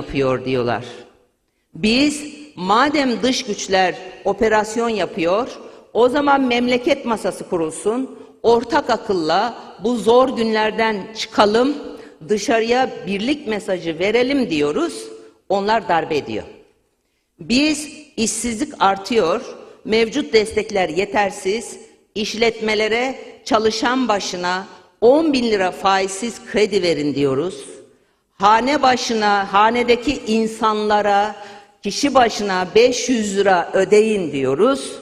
yapıyor diyorlar. Biz madem dış güçler operasyon yapıyor, o zaman memleket masası kurulsun, ortak akılla bu zor günlerden çıkalım, dışarıya birlik mesajı verelim diyoruz. Onlar darbe ediyor. Biz işsizlik artıyor, mevcut destekler yetersiz, işletmelere çalışan başına 10 bin lira faizsiz kredi verin diyoruz. Hane başına, hanedeki insanlara kişi başına 500 lira ödeyin diyoruz.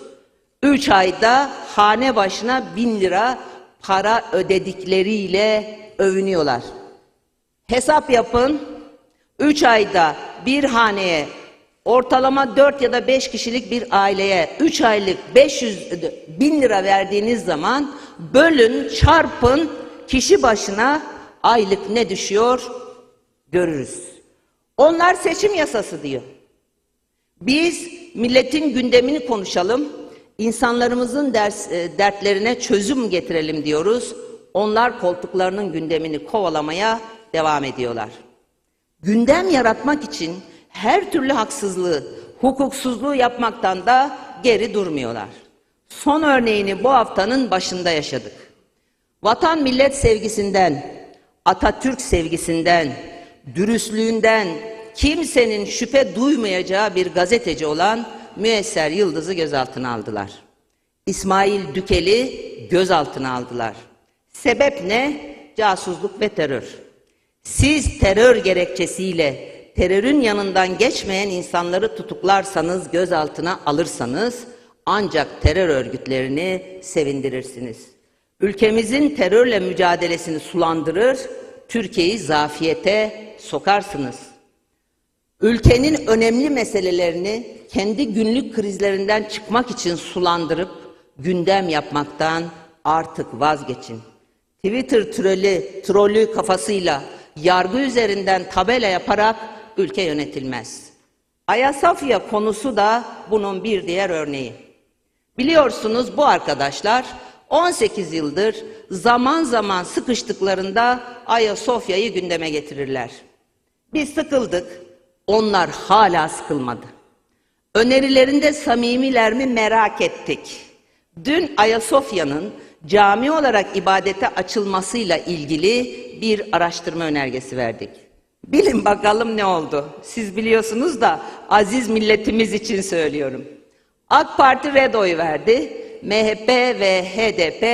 3 ayda hane başına 1000 lira para ödedikleriyle övünüyorlar. Hesap yapın. 3 ayda bir haneye ortalama 4 ya da 5 kişilik bir aileye 3 aylık 500 bin lira verdiğiniz zaman bölün çarpın kişi başına aylık ne düşüyor görürüz. Onlar seçim yasası diyor. Biz milletin gündemini konuşalım, insanlarımızın ders, e, dertlerine çözüm getirelim diyoruz. Onlar koltuklarının gündemini kovalamaya devam ediyorlar. Gündem yaratmak için her türlü haksızlığı, hukuksuzluğu yapmaktan da geri durmuyorlar. Son örneğini bu haftanın başında yaşadık. Vatan millet sevgisinden, Atatürk sevgisinden, dürüstlüğünden kimsenin şüphe duymayacağı bir gazeteci olan Müesser Yıldız'ı gözaltına aldılar. İsmail Dükeli gözaltına aldılar. Sebep ne? Casusluk ve terör. Siz terör gerekçesiyle terörün yanından geçmeyen insanları tutuklarsanız, gözaltına alırsanız ancak terör örgütlerini sevindirirsiniz. Ülkemizin terörle mücadelesini sulandırır, Türkiye'yi zafiyete sokarsınız. Ülkenin önemli meselelerini kendi günlük krizlerinden çıkmak için sulandırıp gündem yapmaktan artık vazgeçin. Twitter trolü, trolü kafasıyla yargı üzerinden tabela yaparak ülke yönetilmez. Ayasofya konusu da bunun bir diğer örneği. Biliyorsunuz bu arkadaşlar 18 yıldır zaman zaman sıkıştıklarında Ayasofya'yı gündeme getirirler. Biz sıkıldık, onlar hala sıkılmadı. Önerilerinde samimiler mi merak ettik. Dün Ayasofya'nın cami olarak ibadete açılmasıyla ilgili bir araştırma önergesi verdik. Bilin bakalım ne oldu. Siz biliyorsunuz da aziz milletimiz için söylüyorum. AK Parti red oy verdi. MHP ve HDP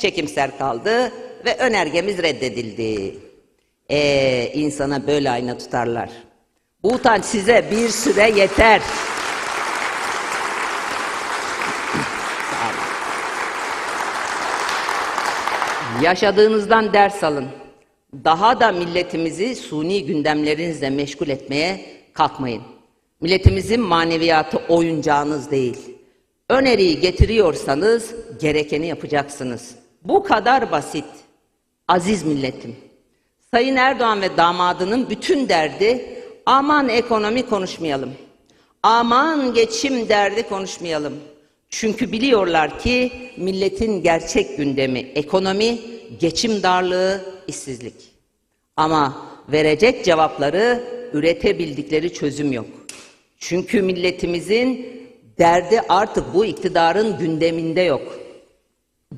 çekimser kaldı ve önergemiz reddedildi. Ee, insana böyle ayna tutarlar. Bu utanç size bir süre yeter. Yaşadığınızdan ders alın. Daha da milletimizi suni gündemlerinizle meşgul etmeye kalkmayın. Milletimizin maneviyatı oyuncağınız değil. Öneriyi getiriyorsanız gerekeni yapacaksınız. Bu kadar basit. Aziz milletim. Sayın Erdoğan ve damadının bütün derdi aman ekonomi konuşmayalım. Aman geçim derdi konuşmayalım. Çünkü biliyorlar ki milletin gerçek gündemi ekonomi, geçim darlığı, işsizlik. Ama verecek cevapları üretebildikleri çözüm yok. Çünkü milletimizin derdi artık bu iktidarın gündeminde yok.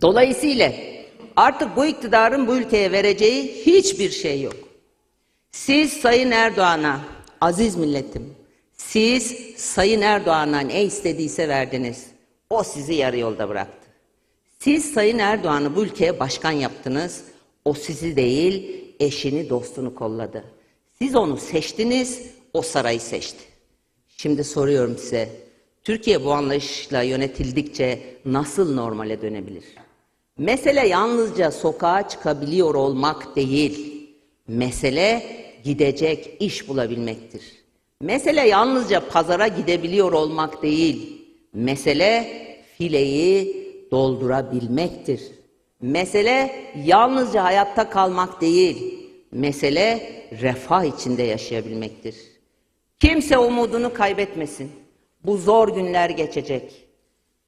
Dolayısıyla artık bu iktidarın bu ülkeye vereceği hiçbir şey yok. Siz Sayın Erdoğan'a, aziz milletim, siz Sayın Erdoğan'a ne istediyse verdiniz. O sizi yarı yolda bıraktı. Siz Sayın Erdoğan'ı bu ülkeye başkan yaptınız. O sizi değil, eşini, dostunu kolladı. Siz onu seçtiniz, o sarayı seçti. Şimdi soruyorum size, Türkiye bu anlayışla yönetildikçe nasıl normale dönebilir? Mesele yalnızca sokağa çıkabiliyor olmak değil. Mesele gidecek iş bulabilmektir. Mesele yalnızca pazara gidebiliyor olmak değil. Mesele fileyi doldurabilmektir. Mesele yalnızca hayatta kalmak değil. Mesele refah içinde yaşayabilmektir. Kimse umudunu kaybetmesin. Bu zor günler geçecek.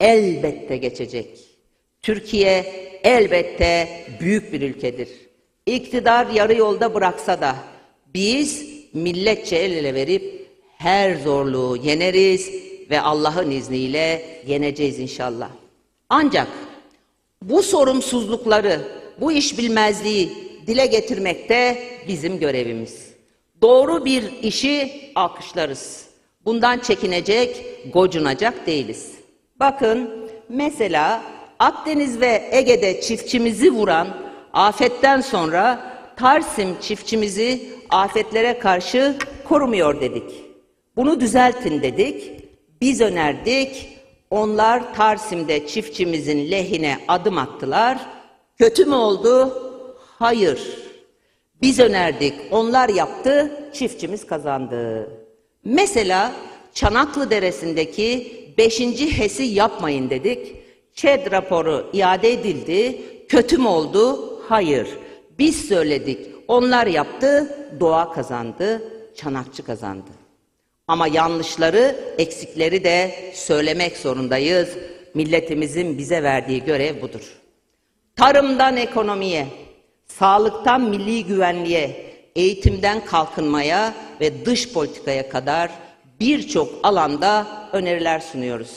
Elbette geçecek. Türkiye elbette büyük bir ülkedir. İktidar yarı yolda bıraksa da biz milletçe el ele verip her zorluğu yeneriz ve Allah'ın izniyle yeneceğiz inşallah. Ancak bu sorumsuzlukları, bu iş bilmezliği dile getirmek de bizim görevimiz. Doğru bir işi alkışlarız. Bundan çekinecek, gocunacak değiliz. Bakın mesela Akdeniz ve Ege'de çiftçimizi vuran afetten sonra Tarsim çiftçimizi afetlere karşı korumuyor dedik. Bunu düzeltin dedik. Biz önerdik. Onlar Tarsim'de çiftçimizin lehine adım attılar. Kötü mü oldu? Hayır. Biz önerdik, onlar yaptı, çiftçimiz kazandı. Mesela Çanaklı Deresi'ndeki 5. HES'i yapmayın dedik. ÇED raporu iade edildi. Kötü mü oldu? Hayır. Biz söyledik, onlar yaptı, doğa kazandı, Çanakçı kazandı. Ama yanlışları, eksikleri de söylemek zorundayız. Milletimizin bize verdiği görev budur. Tarımdan ekonomiye, sağlıktan milli güvenliğe, eğitimden kalkınmaya ve dış politikaya kadar birçok alanda öneriler sunuyoruz.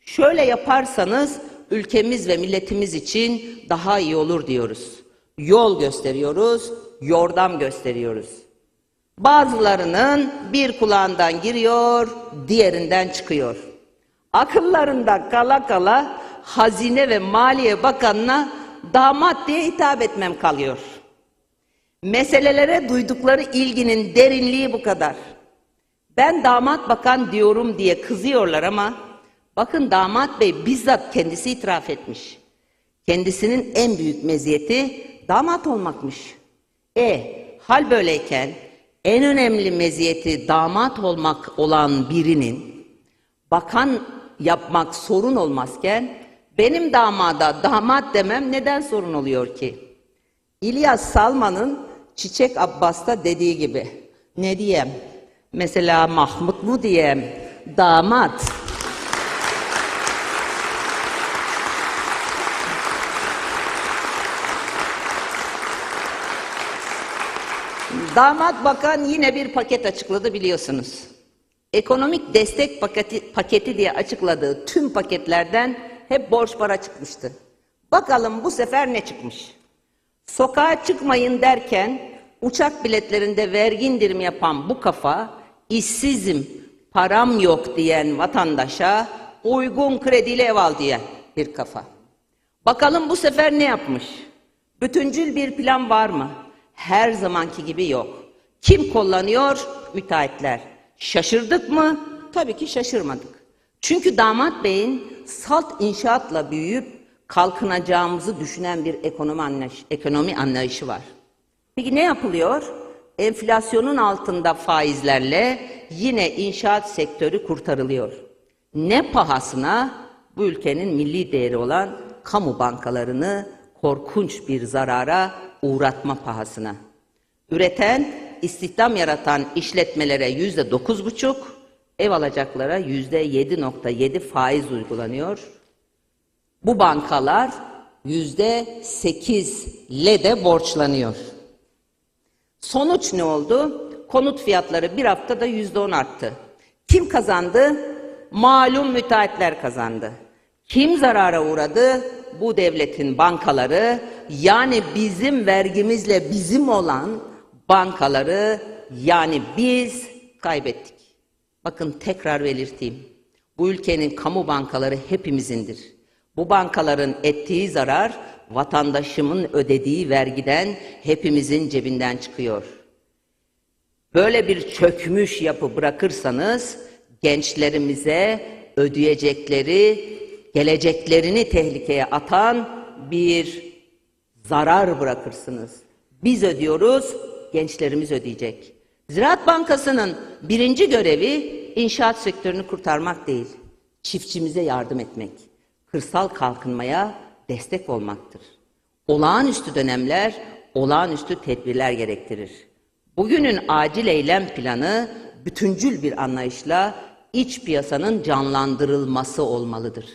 Şöyle yaparsanız ülkemiz ve milletimiz için daha iyi olur diyoruz. Yol gösteriyoruz, yordam gösteriyoruz. Bazılarının bir kulağından giriyor, diğerinden çıkıyor. Akıllarında kala kala Hazine ve Maliye Bakanı'na damat diye hitap etmem kalıyor. Meselelere duydukları ilginin derinliği bu kadar. Ben damat bakan diyorum diye kızıyorlar ama bakın damat bey bizzat kendisi itiraf etmiş. Kendisinin en büyük meziyeti damat olmakmış. E hal böyleyken en önemli meziyeti damat olmak olan birinin bakan yapmak sorun olmazken benim damada damat demem neden sorun oluyor ki? İlyas Salman'ın Çiçek Abbas'ta dediği gibi ne diyem? Mesela Mahmut mu diyem? Damat. Damat Bakan yine bir paket açıkladı biliyorsunuz. Ekonomik destek paketi, paketi diye açıkladığı tüm paketlerden hep borç para çıkmıştı. Bakalım bu sefer ne çıkmış? Sokağa çıkmayın derken uçak biletlerinde vergi indirimi yapan bu kafa işsizim, param yok diyen vatandaşa uygun krediyle ev al diyen bir kafa. Bakalım bu sefer ne yapmış? Bütüncül bir plan var mı? Her zamanki gibi yok. Kim kullanıyor? Müteahhitler. Şaşırdık mı? Tabii ki şaşırmadık. Çünkü damat beyin salt inşaatla büyüyüp kalkınacağımızı düşünen bir ekonomi, anlayış, ekonomi anlayışı var. Peki ne yapılıyor? Enflasyonun altında faizlerle yine inşaat sektörü kurtarılıyor. Ne pahasına bu ülkenin milli değeri olan kamu bankalarını korkunç bir zarara uğratma pahasına. Üreten, istihdam yaratan işletmelere yüzde dokuz buçuk, ev alacaklara yüzde yedi nokta yedi faiz uygulanıyor. Bu bankalar yüzde sekizle de borçlanıyor. Sonuç ne oldu? Konut fiyatları bir haftada yüzde on arttı. Kim kazandı? Malum müteahhitler kazandı. Kim zarara uğradı? Bu devletin bankaları yani bizim vergimizle bizim olan bankaları yani biz kaybettik. Bakın tekrar belirteyim. Bu ülkenin kamu bankaları hepimizindir. Bu bankaların ettiği zarar vatandaşımın ödediği vergiden hepimizin cebinden çıkıyor. Böyle bir çökmüş yapı bırakırsanız gençlerimize ödeyecekleri, geleceklerini tehlikeye atan bir zarar bırakırsınız. Biz ödüyoruz, gençlerimiz ödeyecek. Ziraat Bankası'nın birinci görevi inşaat sektörünü kurtarmak değil, çiftçimize yardım etmek, kırsal kalkınmaya destek olmaktır. Olağanüstü dönemler, olağanüstü tedbirler gerektirir. Bugünün acil eylem planı bütüncül bir anlayışla iç piyasanın canlandırılması olmalıdır.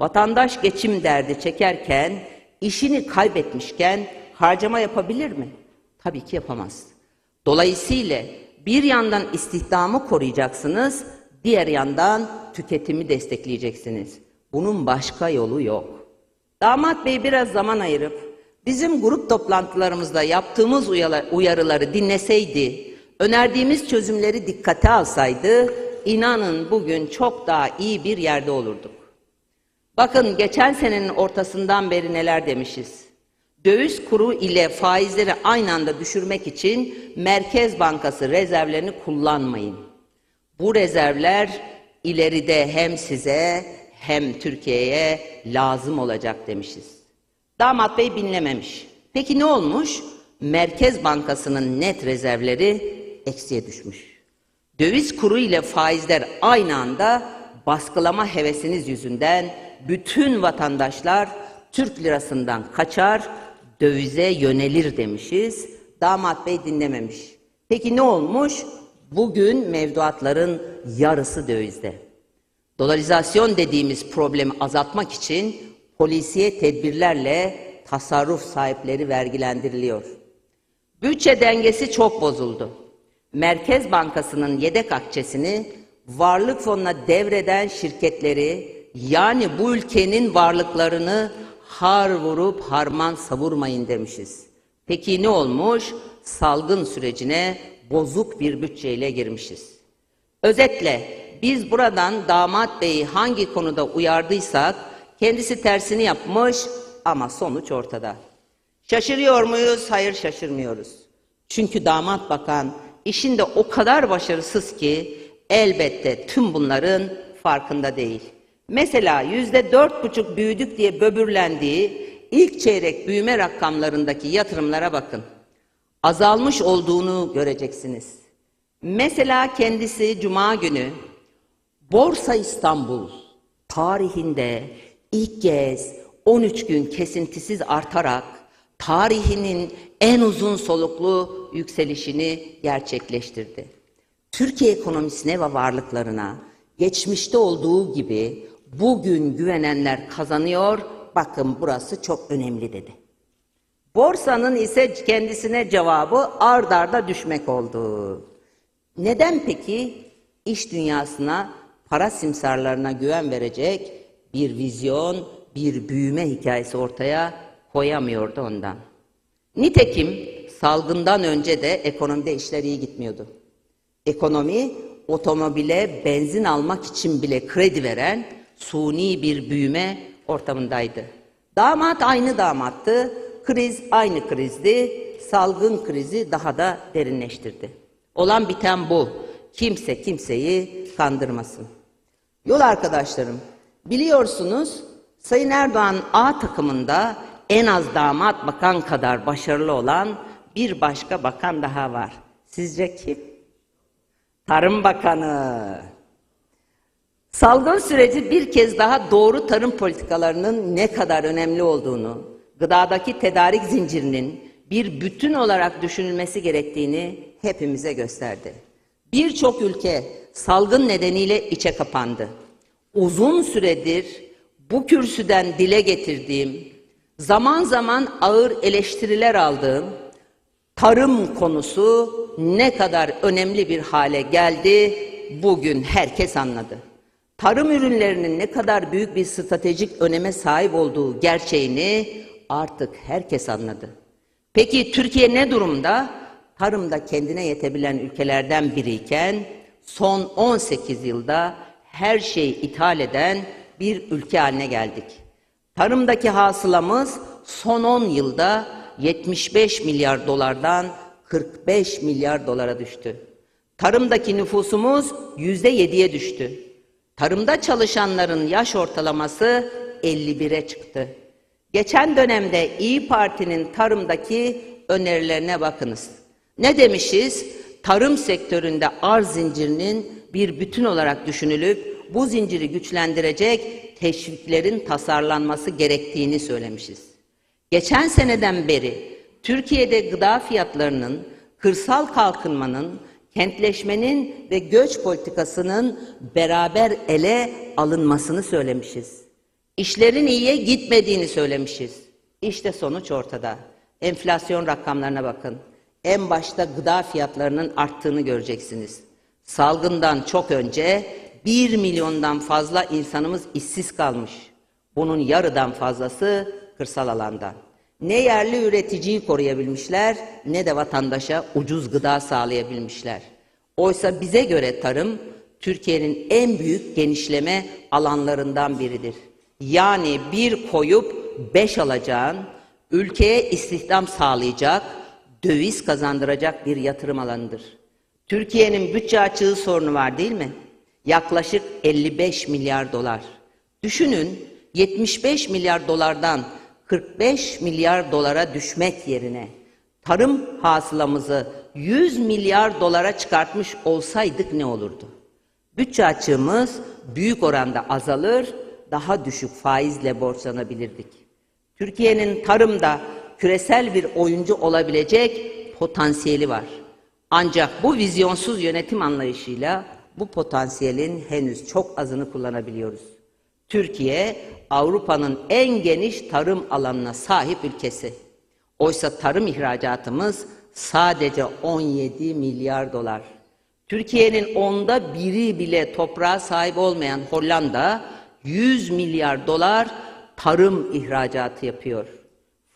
Vatandaş geçim derdi çekerken, işini kaybetmişken harcama yapabilir mi? Tabii ki yapamaz. Dolayısıyla Bir yandan istihdamı koruyacaksınız, diğer yandan tüketimi destekleyeceksiniz. Bunun başka yolu yok. Damat Bey biraz zaman ayırıp bizim grup toplantılarımızda yaptığımız uyarıları dinleseydi, önerdiğimiz çözümleri dikkate alsaydı, inanın bugün çok daha iyi bir yerde olurduk. Bakın geçen senenin ortasından beri neler demişiz. Döviz kuru ile faizleri aynı anda düşürmek için Merkez Bankası rezervlerini kullanmayın. Bu rezervler ileride hem size hem Türkiye'ye lazım olacak demişiz. Damat Bey dinlememiş. Peki ne olmuş? Merkez Bankası'nın net rezervleri eksiye düşmüş. Döviz kuru ile faizler aynı anda baskılama hevesiniz yüzünden bütün vatandaşlar Türk lirasından kaçar, dövize yönelir demişiz. Damat Bey dinlememiş. Peki ne olmuş? Bugün mevduatların yarısı dövizde. Dolarizasyon dediğimiz problemi azaltmak için polisiye tedbirlerle tasarruf sahipleri vergilendiriliyor. Bütçe dengesi çok bozuldu. Merkez Bankası'nın yedek akçesini varlık fonuna devreden şirketleri yani bu ülkenin varlıklarını har vurup harman savurmayın demişiz. Peki ne olmuş? Salgın sürecine bozuk bir bütçeyle girmişiz. Özetle biz buradan damat beyi hangi konuda uyardıysak kendisi tersini yapmış ama sonuç ortada. Şaşırıyor muyuz? Hayır şaşırmıyoruz. Çünkü damat bakan işinde o kadar başarısız ki elbette tüm bunların farkında değil. Mesela yüzde dört buçuk büyüdük diye böbürlendiği ilk çeyrek büyüme rakamlarındaki yatırımlara bakın. Azalmış olduğunu göreceksiniz. Mesela kendisi Cuma günü Borsa İstanbul tarihinde ilk kez 13 gün kesintisiz artarak tarihinin en uzun soluklu yükselişini gerçekleştirdi. Türkiye ekonomisine ve varlıklarına geçmişte olduğu gibi bugün güvenenler kazanıyor. Bakın burası çok önemli dedi. Borsanın ise kendisine cevabı ard arda düşmek oldu. Neden peki iş dünyasına para simsarlarına güven verecek bir vizyon, bir büyüme hikayesi ortaya koyamıyordu ondan. Nitekim salgından önce de ekonomide işler iyi gitmiyordu. Ekonomi otomobile benzin almak için bile kredi veren suni bir büyüme ortamındaydı. Damat aynı damattı, kriz aynı krizdi, salgın krizi daha da derinleştirdi. Olan biten bu. Kimse kimseyi kandırmasın. Yol arkadaşlarım, biliyorsunuz Sayın Erdoğan A takımında en az damat bakan kadar başarılı olan bir başka bakan daha var. Sizce kim? Tarım Bakanı. Salgın süreci bir kez daha doğru tarım politikalarının ne kadar önemli olduğunu, gıdadaki tedarik zincirinin bir bütün olarak düşünülmesi gerektiğini hepimize gösterdi. Birçok ülke salgın nedeniyle içe kapandı. Uzun süredir bu kürsüden dile getirdiğim, zaman zaman ağır eleştiriler aldığım tarım konusu ne kadar önemli bir hale geldi bugün herkes anladı. Tarım ürünlerinin ne kadar büyük bir stratejik öneme sahip olduğu gerçeğini artık herkes anladı. Peki Türkiye ne durumda? Tarımda kendine yetebilen ülkelerden biriyken son 18 yılda her şeyi ithal eden bir ülke haline geldik. Tarımdaki hasılamız son 10 yılda 75 milyar dolardan 45 milyar dolara düştü. Tarımdaki nüfusumuz yüzde yediye düştü. Tarımda çalışanların yaş ortalaması 51'e çıktı. Geçen dönemde İyi Parti'nin tarımdaki önerilerine bakınız. Ne demişiz? Tarım sektöründe arz zincirinin bir bütün olarak düşünülüp bu zinciri güçlendirecek teşviklerin tasarlanması gerektiğini söylemişiz. Geçen seneden beri Türkiye'de gıda fiyatlarının kırsal kalkınmanın, kentleşmenin ve göç politikasının beraber ele alınmasını söylemişiz. İşlerin iyiye gitmediğini söylemişiz. İşte sonuç ortada. Enflasyon rakamlarına bakın. En başta gıda fiyatlarının arttığını göreceksiniz. Salgından çok önce 1 milyondan fazla insanımız işsiz kalmış. Bunun yarıdan fazlası kırsal alandan. Ne yerli üreticiyi koruyabilmişler ne de vatandaşa ucuz gıda sağlayabilmişler. Oysa bize göre tarım Türkiye'nin en büyük genişleme alanlarından biridir. Yani bir koyup beş alacağın, ülkeye istihdam sağlayacak, döviz kazandıracak bir yatırım alanıdır. Türkiye'nin bütçe açığı sorunu var değil mi? Yaklaşık 55 milyar dolar. Düşünün 75 milyar dolardan 45 milyar dolara düşmek yerine tarım hasılamızı 100 milyar dolara çıkartmış olsaydık ne olurdu? Bütçe açığımız büyük oranda azalır, daha düşük faizle borçlanabilirdik. Türkiye'nin tarımda küresel bir oyuncu olabilecek potansiyeli var. Ancak bu vizyonsuz yönetim anlayışıyla bu potansiyelin henüz çok azını kullanabiliyoruz. Türkiye Avrupa'nın en geniş tarım alanına sahip ülkesi. Oysa tarım ihracatımız sadece 17 milyar dolar. Türkiye'nin onda biri bile toprağa sahip olmayan Hollanda 100 milyar dolar tarım ihracatı yapıyor.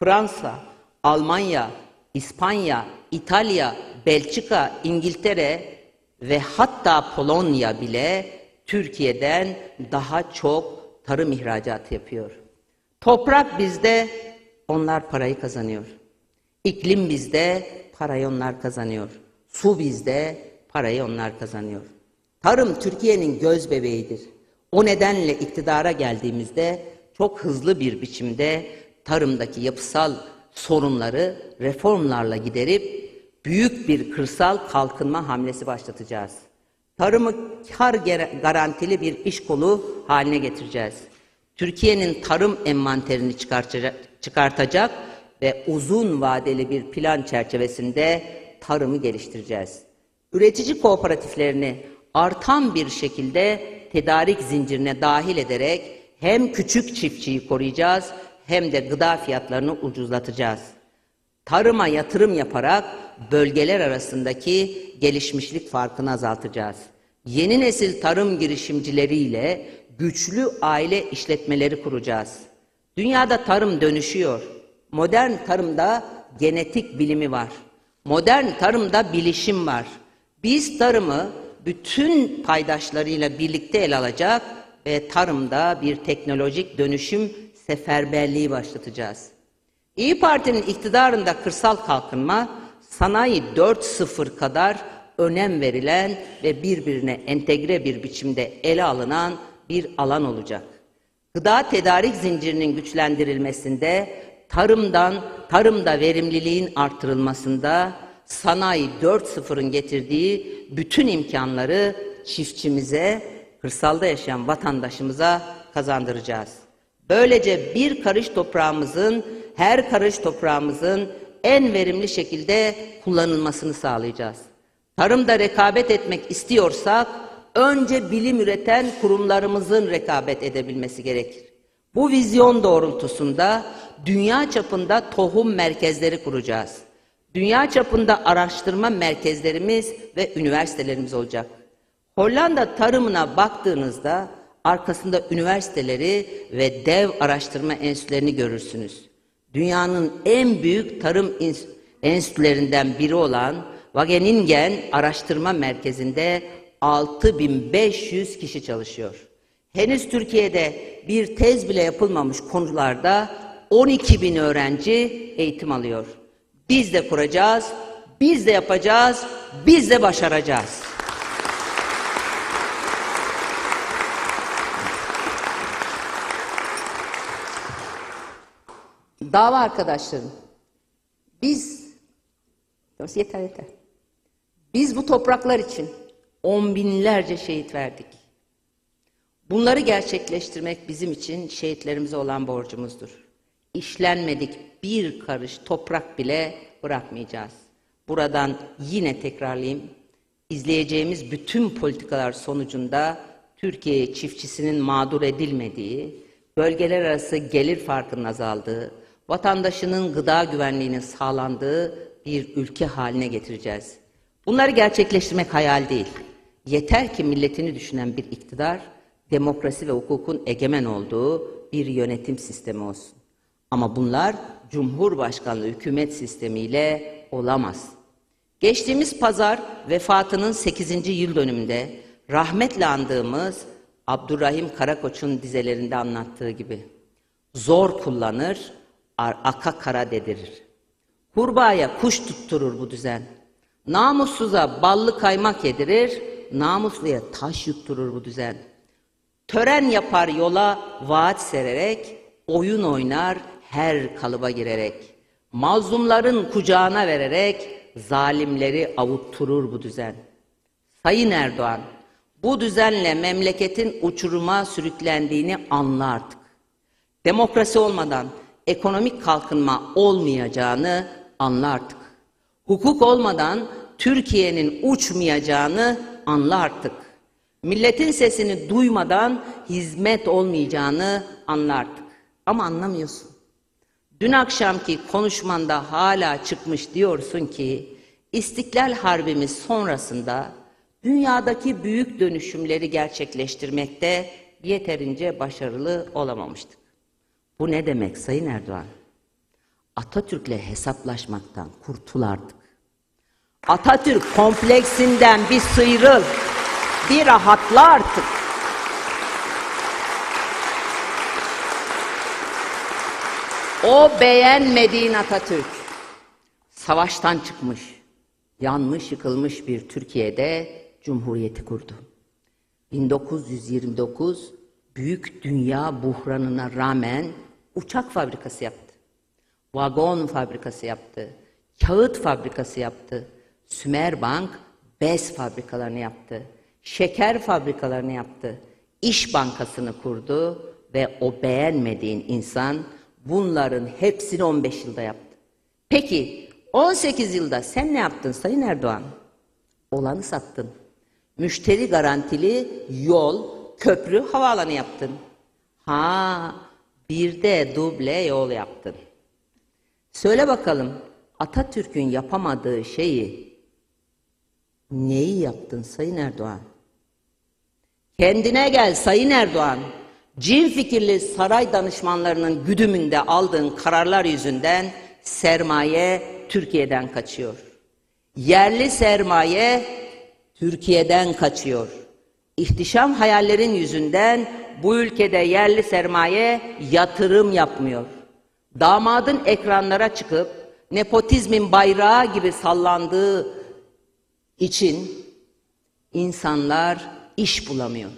Fransa, Almanya, İspanya, İtalya, Belçika, İngiltere ve hatta Polonya bile Türkiye'den daha çok tarım ihracatı yapıyor. Toprak bizde, onlar parayı kazanıyor. İklim bizde, parayı onlar kazanıyor. Su bizde, parayı onlar kazanıyor. Tarım Türkiye'nin göz bebeğidir. O nedenle iktidara geldiğimizde çok hızlı bir biçimde tarımdaki yapısal sorunları reformlarla giderip büyük bir kırsal kalkınma hamlesi başlatacağız. Tarımı kar garantili bir iş kolu haline getireceğiz. Türkiye'nin tarım envanterini çıkartacak ve uzun vadeli bir plan çerçevesinde tarımı geliştireceğiz. Üretici kooperatiflerini artan bir şekilde tedarik zincirine dahil ederek hem küçük çiftçiyi koruyacağız hem de gıda fiyatlarını ucuzlatacağız. Tarıma yatırım yaparak bölgeler arasındaki gelişmişlik farkını azaltacağız. Yeni nesil tarım girişimcileriyle güçlü aile işletmeleri kuracağız. Dünyada tarım dönüşüyor. Modern tarımda genetik bilimi var. Modern tarımda bilişim var. Biz tarımı bütün paydaşlarıyla birlikte ele alacak ve tarımda bir teknolojik dönüşüm seferberliği başlatacağız. İyi Parti'nin iktidarında kırsal kalkınma sanayi 4.0 kadar önem verilen ve birbirine entegre bir biçimde ele alınan bir alan olacak. Gıda tedarik zincirinin güçlendirilmesinde, tarımdan, tarımda verimliliğin artırılmasında, sanayi 4.0'ın getirdiği bütün imkanları çiftçimize, kırsalda yaşayan vatandaşımıza kazandıracağız. Böylece bir karış toprağımızın, her karış toprağımızın en verimli şekilde kullanılmasını sağlayacağız. Tarımda rekabet etmek istiyorsak önce bilim üreten kurumlarımızın rekabet edebilmesi gerekir. Bu vizyon doğrultusunda dünya çapında tohum merkezleri kuracağız. Dünya çapında araştırma merkezlerimiz ve üniversitelerimiz olacak. Hollanda tarımına baktığınızda arkasında üniversiteleri ve dev araştırma enstitülerini görürsünüz. Dünyanın en büyük tarım enstitülerinden biri olan Wageningen Araştırma Merkezi'nde 6500 kişi çalışıyor. Henüz Türkiye'de bir tez bile yapılmamış konularda 12 bin öğrenci eğitim alıyor. Biz de kuracağız, biz de yapacağız, biz de başaracağız. Dava arkadaşlarım, biz, yeter yeter. Biz bu topraklar için on binlerce şehit verdik. Bunları gerçekleştirmek bizim için şehitlerimize olan borcumuzdur. İşlenmedik bir karış toprak bile bırakmayacağız. Buradan yine tekrarlayayım. İzleyeceğimiz bütün politikalar sonucunda Türkiye çiftçisinin mağdur edilmediği, bölgeler arası gelir farkının azaldığı, vatandaşının gıda güvenliğinin sağlandığı bir ülke haline getireceğiz. Bunları gerçekleştirmek hayal değil. Yeter ki milletini düşünen bir iktidar, demokrasi ve hukukun egemen olduğu bir yönetim sistemi olsun. Ama bunlar Cumhurbaşkanlığı hükümet sistemiyle olamaz. Geçtiğimiz pazar vefatının 8. yıl dönümünde rahmetle andığımız Abdurrahim Karakoç'un dizelerinde anlattığı gibi zor kullanır, aka kara dedirir. Kurbağaya kuş tutturur bu düzen. Namussuza ballı kaymak yedirir, namusluya taş yutturur bu düzen. Tören yapar yola vaat sererek, oyun oynar her kalıba girerek. Mazlumların kucağına vererek, zalimleri avutturur bu düzen. Sayın Erdoğan, bu düzenle memleketin uçuruma sürüklendiğini anla artık. Demokrasi olmadan ekonomik kalkınma olmayacağını anla artık. Hukuk olmadan Türkiye'nin uçmayacağını anla artık. Milletin sesini duymadan hizmet olmayacağını anla artık. Ama anlamıyorsun. Dün akşamki konuşmanda hala çıkmış diyorsun ki İstiklal Harbimiz sonrasında dünyadaki büyük dönüşümleri gerçekleştirmekte yeterince başarılı olamamıştık. Bu ne demek Sayın Erdoğan? Atatürk'le hesaplaşmaktan kurtul artık. Atatürk kompleksinden bir sıyrıl, bir rahatla artık. O beğenmediğin Atatürk, savaştan çıkmış, yanmış yıkılmış bir Türkiye'de Cumhuriyeti kurdu. 1929 büyük dünya buhranına rağmen uçak fabrikası yaptı. Vagon fabrikası yaptı. Kağıt fabrikası yaptı. Sümerbank bez fabrikalarını yaptı. Şeker fabrikalarını yaptı. İş bankasını kurdu ve o beğenmediğin insan bunların hepsini 15 yılda yaptı. Peki 18 yılda sen ne yaptın Sayın Erdoğan? Olanı sattın. Müşteri garantili yol, köprü, havaalanı yaptın. Ha, bir de duble yol yaptın. Söyle bakalım Atatürk'ün yapamadığı şeyi neyi yaptın Sayın Erdoğan? Kendine gel Sayın Erdoğan. Cin fikirli saray danışmanlarının güdümünde aldığın kararlar yüzünden sermaye Türkiye'den kaçıyor. Yerli sermaye Türkiye'den kaçıyor. İhtişam hayallerin yüzünden bu ülkede yerli sermaye yatırım yapmıyor. Damadın ekranlara çıkıp nepotizmin bayrağı gibi sallandığı için insanlar iş bulamıyor.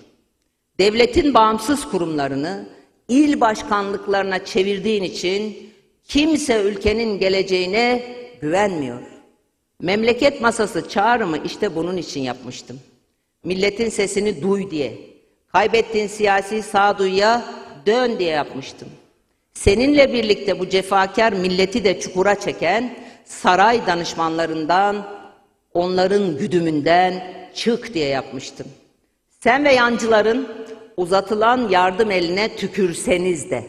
Devletin bağımsız kurumlarını il başkanlıklarına çevirdiğin için kimse ülkenin geleceğine güvenmiyor. Memleket masası çağrımı işte bunun için yapmıştım. Milletin sesini duy diye. Kaybettiğin siyasi sağduyuya dön diye yapmıştım. Seninle birlikte bu cefakar milleti de çukura çeken saray danışmanlarından, onların güdümünden çık diye yapmıştım. Sen ve yancıların uzatılan yardım eline tükürseniz de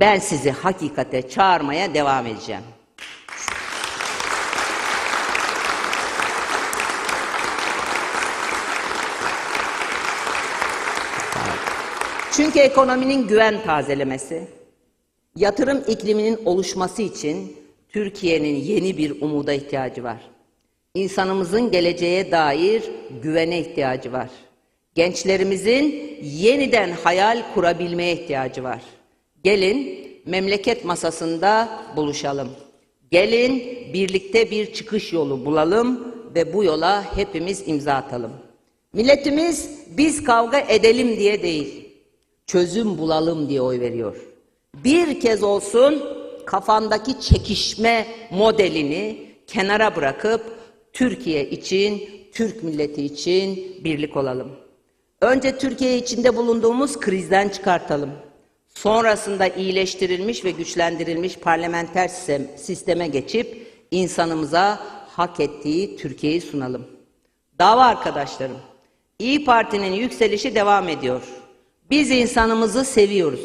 ben sizi hakikate çağırmaya devam edeceğim. Çünkü ekonominin güven tazelemesi, yatırım ikliminin oluşması için Türkiye'nin yeni bir umuda ihtiyacı var. İnsanımızın geleceğe dair güvene ihtiyacı var. Gençlerimizin yeniden hayal kurabilmeye ihtiyacı var. Gelin memleket masasında buluşalım. Gelin birlikte bir çıkış yolu bulalım ve bu yola hepimiz imza atalım. Milletimiz biz kavga edelim diye değil, çözüm bulalım diye oy veriyor. Bir kez olsun kafandaki çekişme modelini kenara bırakıp Türkiye için, Türk milleti için birlik olalım. Önce Türkiye içinde bulunduğumuz krizden çıkartalım. Sonrasında iyileştirilmiş ve güçlendirilmiş parlamenter sistem, sisteme geçip insanımıza hak ettiği Türkiye'yi sunalım. Dava arkadaşlarım, İyi Parti'nin yükselişi devam ediyor. Biz insanımızı seviyoruz.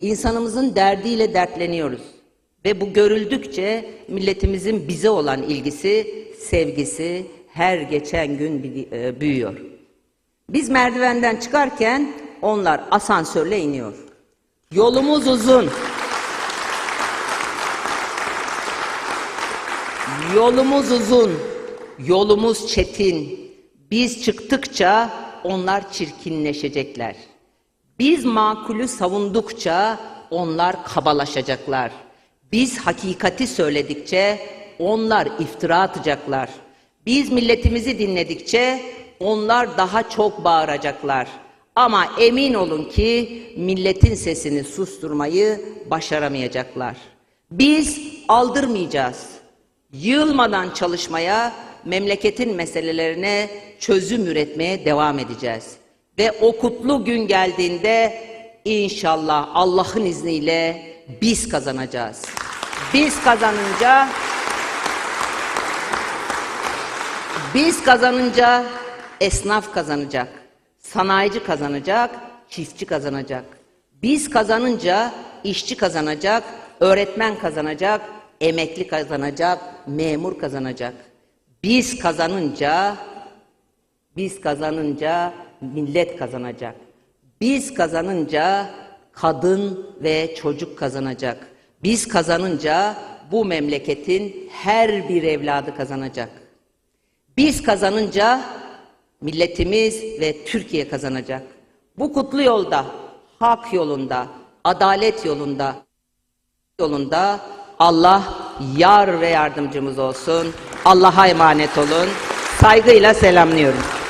İnsanımızın derdiyle dertleniyoruz. Ve bu görüldükçe milletimizin bize olan ilgisi, sevgisi her geçen gün e, büyüyor. Biz merdivenden çıkarken onlar asansörle iniyor. Yolumuz uzun. Yolumuz uzun. Yolumuz çetin. Biz çıktıkça onlar çirkinleşecekler. Biz makulü savundukça onlar kabalaşacaklar. Biz hakikati söyledikçe onlar iftira atacaklar. Biz milletimizi dinledikçe onlar daha çok bağıracaklar. Ama emin olun ki milletin sesini susturmayı başaramayacaklar. Biz aldırmayacağız. Yılmadan çalışmaya, memleketin meselelerine çözüm üretmeye devam edeceğiz. Ve o kutlu gün geldiğinde inşallah Allah'ın izniyle biz kazanacağız. Biz kazanınca biz kazanınca esnaf kazanacak, sanayici kazanacak, çiftçi kazanacak. Biz kazanınca işçi kazanacak, öğretmen kazanacak, emekli kazanacak, memur kazanacak. Biz kazanınca biz kazanınca millet kazanacak. Biz kazanınca kadın ve çocuk kazanacak. Biz kazanınca bu memleketin her bir evladı kazanacak. Biz kazanınca milletimiz ve Türkiye kazanacak. Bu kutlu yolda, hak yolunda, adalet yolunda, yolunda Allah yar ve yardımcımız olsun. Allah'a emanet olun. Saygıyla selamlıyorum.